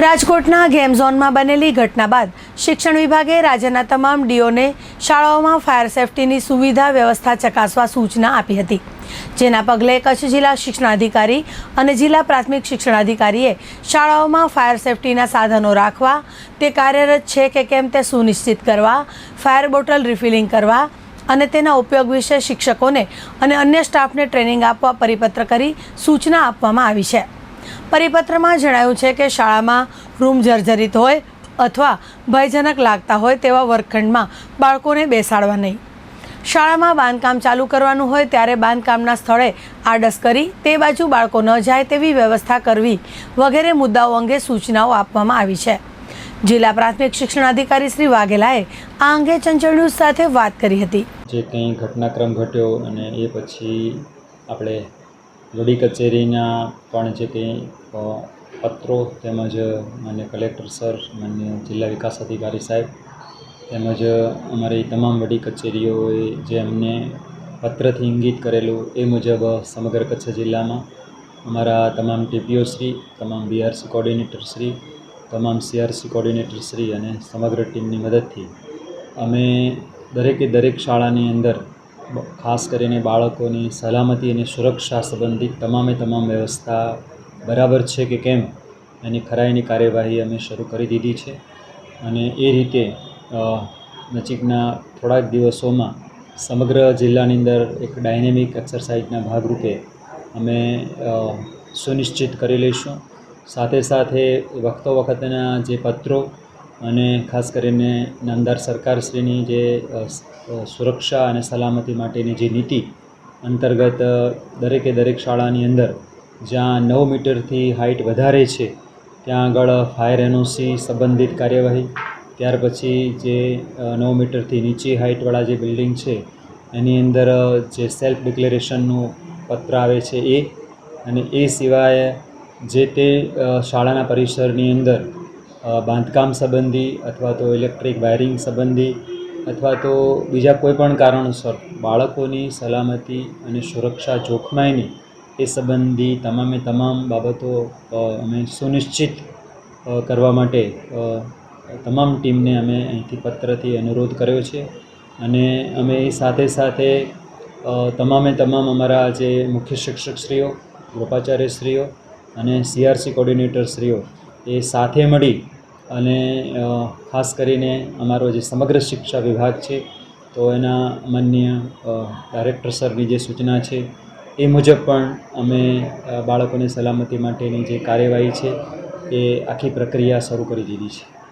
રાજકોટના ગેમ ઝોનમાં બનેલી ઘટના બાદ શિક્ષણ વિભાગે રાજ્યના તમામ ડીઓને શાળાઓમાં ફાયર સેફટીની સુવિધા, વ્યવસ્થા ચકાસવા સૂચના આપી હતી. જેના પગલે કચ્છ જિલ્લા શિક્ષણાધિકારી અને જિલ્લા પ્રાથમિક શિક્ષણાધિકારીએ શાળાઓમાં ફાયર સેફટીના સાધનો રાખવા, તે કાર્યરત છે કે કેમ તે સુનિશ્ચિત કરવા, ફાયર બોટલ રિફિલિંગ કરવા અને તેના ઉપયોગ વિશે શિક્ષકોને અને અન્ય સ્ટાફને ટ્રેનિંગ આપવા પરિપત્ર કરી સૂચના આપવામાં આવી છે. પરિપત્રમાં જણાવ્યું છે કે શાળામાં રૂમ જર્જરિત હોય અથવા ભયજનક લાગતા હોય તેવા વર્ગખંડમાં બાળકોને બેસાડવા નહીં. શાળામાં બાંધકામ ચાલુ કરવાનું હોય ત્યારે બાંધકામના સ્થળે આડસ કરી તે બાજુ બાળકો ન જાય તેવી વ્યવસ્થા કરવી વગેરે મુદ્દાઓ અંગે સૂચનાઓ આપવામાં આવી છે. જિલ્લા પ્રાથમિક શિક્ષણાધિકારી શ્રી વાઘેલાએ આ અંગે ચંચળ ન્યૂઝ સાથે વાત કરી હતી. જે કંઈ ઘટનાક્રમ ઘટ્યો અને એ પછી આપણે વડી કચેરીના પણ જે કંઈ પત્રો તેમજ માન્ય કલેક્ટર સર, માન્ય જિલ્લા વિકાસ અધિકારી સાહેબ તેમજ અમારી તમામ વડી કચેરીઓએ જે અમને પત્રથી ઇંગિત કરેલું એ મુજબ સમગ્ર કચ્છ જિલ્લામાં અમારા તમામ ટીપીઓ શ્રી, તમામ બીઆરસી કોર્ડિનેટર શ્રી, તમામ સીઆરસી કોર્ડિનેટર શ્રી અને સમગ્ર ટીમની મદદથી અમે દરેકે દરેક શાળાની અંદર ખાસ કરીને બાળકોની સલામતી અને સુરક્ષા સંબંધિત તમામે તમામ વ્યવસ્થા બરાબર છે કે કેમ? એની ખરાઈની કાર્યવાહી અમે શરૂ કરી દીધી છે. અને એ રીતે નજીકના થોડાક દિવસોમાં સમગ્ર જિલ્લાની અંદર એક ડાયનેમિક એક્સરસાઇઝના ભાગરૂપે અમે સુનિશ્ચિત કરી લઈશું. સાથે સાથે વખતો વખતના જે પત્રો અને ખાસ કરીને નામદાર સરકારશ્રીની જે સુરક્ષા અને સલામતી માટેની જે નીતિ અંતર્ગત દરેકે દરેક શાળાની અંદર જ્યાં નવ મીટરથી હાઇટ વધારે છે, ત્યાં આગળ ફાયર એનઓસી સંબંધિત કાર્યવાહી, ત્યાર પછી જે નવ મીટરથી નીચી હાઇટવાળા જે બિલ્ડિંગ છે, એની અંદર જે સેલ્ફ ડિક્લેરેશનનું પત્ર આવે છે એ, અને એ સિવાય જે તે શાળાના પરિસરની અંદર બાંધકામ સંબંધી અથવા તો ઇલેક્ટ્રિક વાયરિંગ સંબંધી અથવા તો બીજા કોઈ પણ કારણોસર બાળકોની સલામતી અને સુરક્ષા જોખમાય એ સંબંધી તમામે તમામ બાબતો અમે સુનિશ્ચિત કરવા માટે તમામ ટીમને અમે અહીંથી પત્રથી અનુરોધ કર્યો છે અને અમે સાથે સાથે તમામે તમામ અમારા જે મુખ્ય શિક્ષકશ્રીઓ, ગૃપાચાર્યશ્રીઓ અને સીઆરસી કોર્ડિનેટરશ્રીઓ એ સાથે મળી અને ખાસ કરીને અમારો જે સમગ્ર શિક્ષા વિભાગ છે, તો એના માન્ય ડાયરેક્ટર સરની જે સૂચના છે, એ મુજબ પણ અમે બાળકોની સલામતી માટેની જે કાર્યવાહી છે, એ આખી પ્રક્રિયા શરૂ કરી દીધી છે.